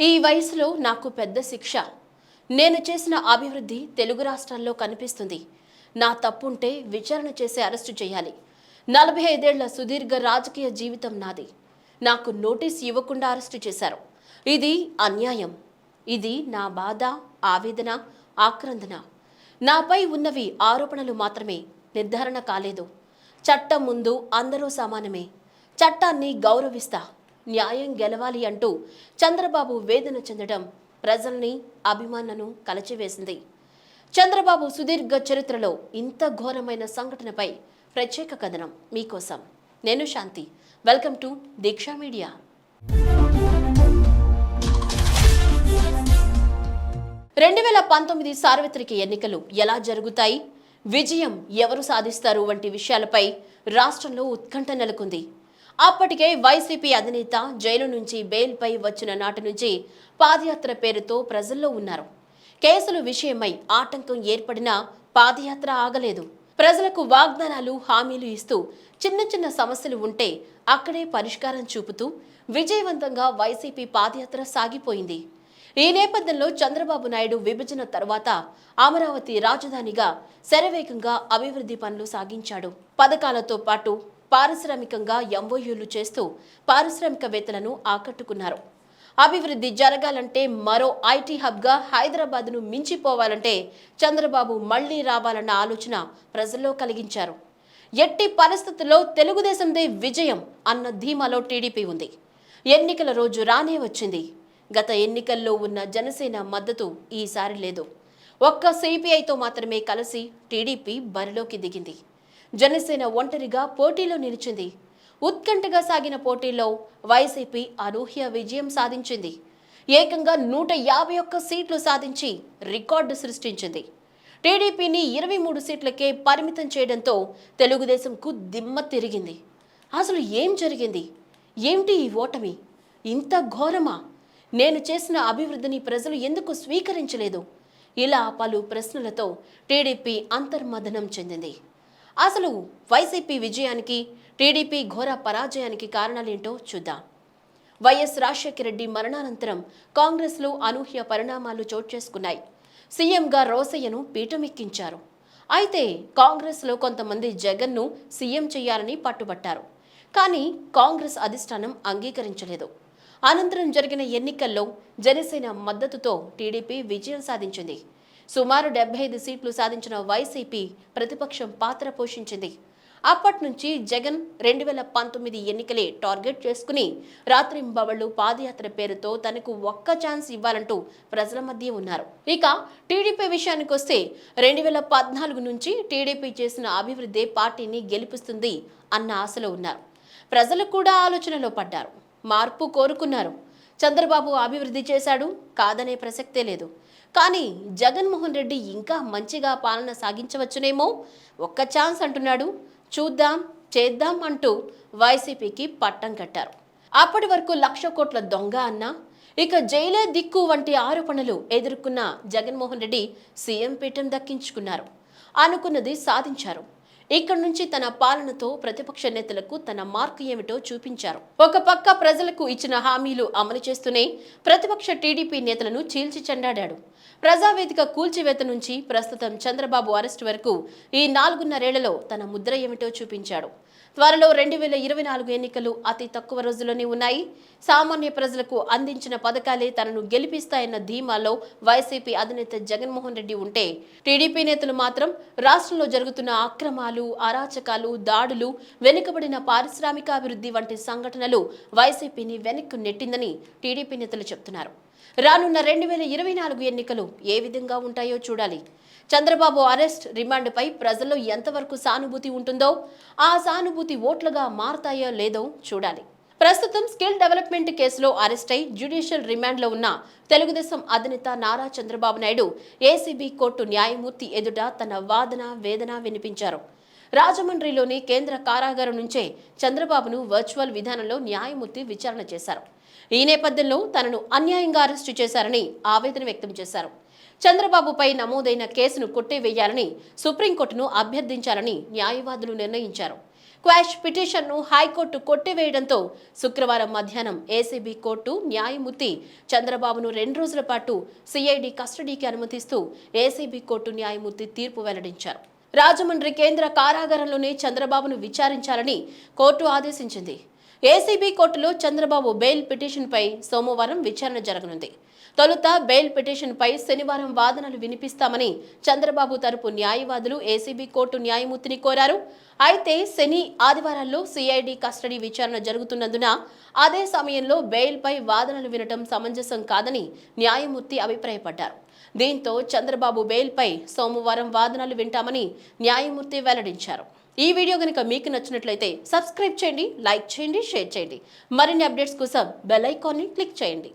ఈ వయసులో నాకు పెద్ద శిక్ష. నేను చేసిన అభివృద్ధి తెలుగు రాష్ట్రాల్లో కనిపిస్తుంది. నా తప్పుంటే విచారణ చేసి అరెస్టు చేయాలి. నలభై ఐదేళ్ళ సుదీర్ఘ రాజకీయ జీవితం నాది. నాకు నోటీస్ ఇవ్వకుండా అరెస్టు చేశారు. ఇది అన్యాయం. ఇది నా బాధ ఆవేదన ఆక్రందన. నాపై ఉన్నవి ఆరోపణలు మాత్రమే. నిర్ధారణ కాలేదు. చట్టం ముందు అందరూ సమానమే. చట్టాన్ని గౌరవిస్తా. న్యాయం గెలవాలి అంటూ చంద్రబాబు వేదన చెందడం ప్రజల్ని అభిమానులను కలచివేసింది. చంద్రబాబు సుదీర్ఘ చరిత్రలో ఇంత ఘోరమైన సంఘటనపై ప్రత్యేక కథనం మీకోసం. నేను Shanti. Welcome to Deeksha media. రెండు వేల పంతొమ్మిది సార్వత్రిక ఎన్నికలు ఎలా జరుగుతాయి? విజయం ఎవరు సాధిస్తారు? వంటి విషయాలపై రాష్ట్రంలో ఉత్కంఠ నెలకొంది. అప్పటికే వైసీపీ అధినేత జైలు నుంచి బెయిల్పై వచ్చిన నాటి నుంచి పాదయాత్ర పేరుతో ప్రజల్లో ఉన్నారు. కేసుల విషయమై ఆటంకం ఏర్పడినా పాదయాత్ర ఆగలేదు. ప్రజలకు వాగ్దానాలు హామీలు ఇస్తూ చిన్న చిన్న సమస్యలు ఉంటే అక్కడే పరిష్కారం చూపుతూ విజయవంతంగా వైసీపీ పాదయాత్ర సాగిపోయింది. ఈ నేపథ్యంలో చంద్రబాబు నాయుడు విభజన తర్వాత అమరావతి రాజధానిగా శరవేగంగా అభివృద్ధి పనులు సాగించాడు. పథకాలతో పాటు పారిశ్రామికంగా ఎంఓయూలు చేస్తూ పారిశ్రామికవేత్తలను ఆకట్టుకున్నారు. అభివృద్ధి జరగాలంటే మరో ఐటీ హబ్గా హైదరాబాద్ను మించిపోవాలంటే చంద్రబాబు మళ్ళీ రావాలన్న ఆలోచన ప్రజల్లో కలిగించారు. ఎట్టి పరిస్థితుల్లో తెలుగుదేశందే విజయం అన్న ధీమాలో టీడీపీ ఉంది. ఎన్నికల రోజు రానే వచ్చింది. గత ఎన్నికల్లో ఉన్న జనసేన మద్దతు ఈసారి లేదు. ఒక్క సిపిఐతో మాత్రమే కలిసి టీడీపీ బరిలోకి దిగింది. జనసేన ఒంటరిగా పోటీలో నిలిచింది. ఉత్కంఠగా సాగిన పోటీలో వైసీపీ అనూహ్య విజయం సాధించింది. ఏకంగా నూట యాభై ఒక్క సీట్లు సాధించి రికార్డు సృష్టించింది. టీడీపీని ఇరవై మూడు సీట్లకే పరిమితం చేయడంతో తెలుగుదేశంకు దిమ్మ తిరిగింది. అసలు ఏం జరిగింది? ఏమిటి ఈ ఓటమి? ఇంత ఘోరమా? నేను చేసిన అభివృద్ధిని ప్రజలు ఎందుకు స్వీకరించలేదు? ఇలా పలు ప్రశ్నలతో టీడీపీ అంతర్మథనం చెందింది. అసలు వైసీపీ విజయానికి టీడీపీ ఘోర పరాజయానికి కారణాలేంటో చూద్దాం. వైఎస్ రాజశేఖర రెడ్డి మరణానంతరం కాంగ్రెస్లో అనూహ్య పరిణామాలు చోటు చేసుకున్నాయి. సీఎంగా రోసయ్యను పీఠమెక్కించారు. అయితే కాంగ్రెస్లో కొంతమంది జగన్ను సీఎం చేయాలని పట్టుబట్టారు. కానీ కాంగ్రెస్ అధిష్టానం అంగీకరించలేదు. అనంతరం జరిగిన ఎన్నికల్లో జనసేన మద్దతుతో టీడీపీ విజయం సాధించింది. సుమారు డెబ్బై ఐదు సీట్లు సాధించిన వైసీపీ ప్రతిపక్షం పాత్ర పోషించింది. అప్పటి నుంచి జగన్ రెండు వేల పంతొమ్మిది ఎన్నికలే టార్గెట్ చేసుకుని రాత్రింబవళ్ళు పాదయాత్ర పేరుతో తనకు ఒక్క ఛాన్స్ ఇవ్వాలంటూ ప్రజల మధ్య ఉన్నారు. ఇక టీడీపీ విషయానికి వస్తే రెండు వేల పద్నాలుగు నుంచి టీడీపీ చేసిన అభివృద్ధి పార్టీని గెలిపిస్తుంది అన్న ఆశలో ఉన్నారు. ప్రజలు కూడా ఆలోచనలో పడ్డారు. మార్పు కోరుకున్నారు. చంద్రబాబు అభివృద్ధి చేశాడు కాదనే ప్రసక్తే లేదు. కానీ జగన్మోహన్ రెడ్డి ఇంకా మంచిగా పాలన సాగించవచ్చునేమో ఒక్క ఛాన్స్ అంటున్నాడు. చూద్దాం చేద్దాం అంటూ వైసీపీకి పట్టం కట్టారు. అప్పటి వరకు లక్ష కోట్ల దొంగ అన్న ఇక జైలే దిక్కు వంటి ఆరోపణలు ఎదుర్కొన్న జగన్మోహన్ రెడ్డి సీఎం పీఠం దక్కించుకున్నారు. అనుకున్నది సాధించారు. ఇక్కడి నుంచి తన పాలనతో ప్రతిపక్ష నేతలకు తన మార్కు ఏమిటో చూపించారు. ఒక పక్క ప్రజలకు ఇచ్చిన హామీలు అమలు చేస్తూనే ప్రతిపక్ష టీడీపీ నేతలను చీల్చి చెండాడాడు. ప్రజావేదిక కూల్చివేత నుంచి ప్రస్తుతం చంద్రబాబు అరెస్ట్ వరకు ఈ నాలుగున్నరేళ్ళలో తన ముద్ర ఏమిటో చూపించాడు. త్వరలో రెండు వేల ఇరవై నాలుగు ఎన్నికలు అతి తక్కువ రోజుల్లోనే ఉన్నాయి. సామాన్య ప్రజలకు అందించిన పథకాలే తనను గెలిపిస్తాయన్న ధీమాలో వైసీపీ అధినేత జగన్మోహన్ రెడ్డి ఉంటే టీడీపీ నేతలు మాత్రం రాష్ట్రంలో జరుగుతున్న అక్రమాలు అరాచకాలు దాడులు వెనుకబడిన పారిశ్రామికాభివృద్ధి వంటి సంఘటనలు వైసీపీని వెనక్కు నెట్టిందని టీడీపీ నేతలు చెప్తున్నారు. రానున్న రెండు వేల ఇరవై నాలుగు ఎన్నికలు ఏ విధంగా ఉంటాయో చూడాలి. చంద్రబాబు అరెస్ట్ రిమాండ్పై ప్రజల్లో ఎంతవరకు సానుభూతి ఉంటుందో ఆ సానుభూతి ఓట్లుగా మారతాయో లేదో చూడాలి. ప్రస్తుతం స్కిల్ డెవలప్మెంట్ కేసులో అరెస్ట్ అయి జ్యుడిషియల్ రిమాండ్లో ఉన్న తెలుగుదేశం అధినేత నారా చంద్రబాబు నాయుడు ఏసీబీ కోర్టు న్యాయమూర్తి ఎదుట తన వాదన వేదన వినిపించారు. రాజమండ్రిలోని కేంద్ర కారాగారం నుంచే చంద్రబాబును వర్చువల్ విధానంలో న్యాయమూర్తి విచారణ చేశారు. ఈ నేపథ్యంలో తనను అన్యాయంగా అరెస్టు చేశారని ఆవేదన వ్యక్తం చేశారు. చంద్రబాబుపై నమోదైన కేసును కొట్టివేయాలని సుప్రీంకోర్టును అభ్యర్థించాలని న్యాయవాదులు నిర్ణయించారు. క్వాష్ పిటిషన్ను హైకోర్టు కొట్టివేయడంతో శుక్రవారం మధ్యాహ్నం ఏసీబీ కోర్టు న్యాయమూర్తి చంద్రబాబును రెండు రోజుల పాటు సిఐడి కస్టడీకి అనుమతిస్తూ ఏసీబీ కోర్టు న్యాయమూర్తి తీర్పు వెల్లడించారు. రాజమండ్రి కేంద్ర కారాగారంలోనే చంద్రబాబును విచారించాలని కోర్టు ఆదేశించింది. ఏసీబీ కోర్టులో చంద్రబాబు బెయిల్ పిటిషన్పై సోమవారం విచారణ జరగనుంది. తొలుత బెయిల్ పిటిషన్పై శనివారం వాదనలు వినిపిస్తామని చంద్రబాబు తరపు న్యాయవాదులు ఏసీబీ కోర్టు న్యాయమూర్తిని కోరారు. అయితే శని ఆదివారాల్లో సిఐడి కస్టడీ విచారణ జరుగుతున్నందున అదే సమయంలో బెయిల్పై వాదనలు వినటం సమంజసం కాదని న్యాయమూర్తి అభిప్రాయపడ్డారు. దీంతో చంద్రబాబు బెయిల్పై సోమవారం వాదనలు వింటామని న్యాయమూర్తి వెల్లడించారు. ఈ వీడియో కనుక మీకు నచ్చినట్లయితే సబ్స్క్రైబ్ చేయండి లైక్ చేయండి షేర్ చేయండి. మరిన్ని అప్డేట్స్ కోసం బెల్ ఐకాన్ని క్లిక్ చేయండి.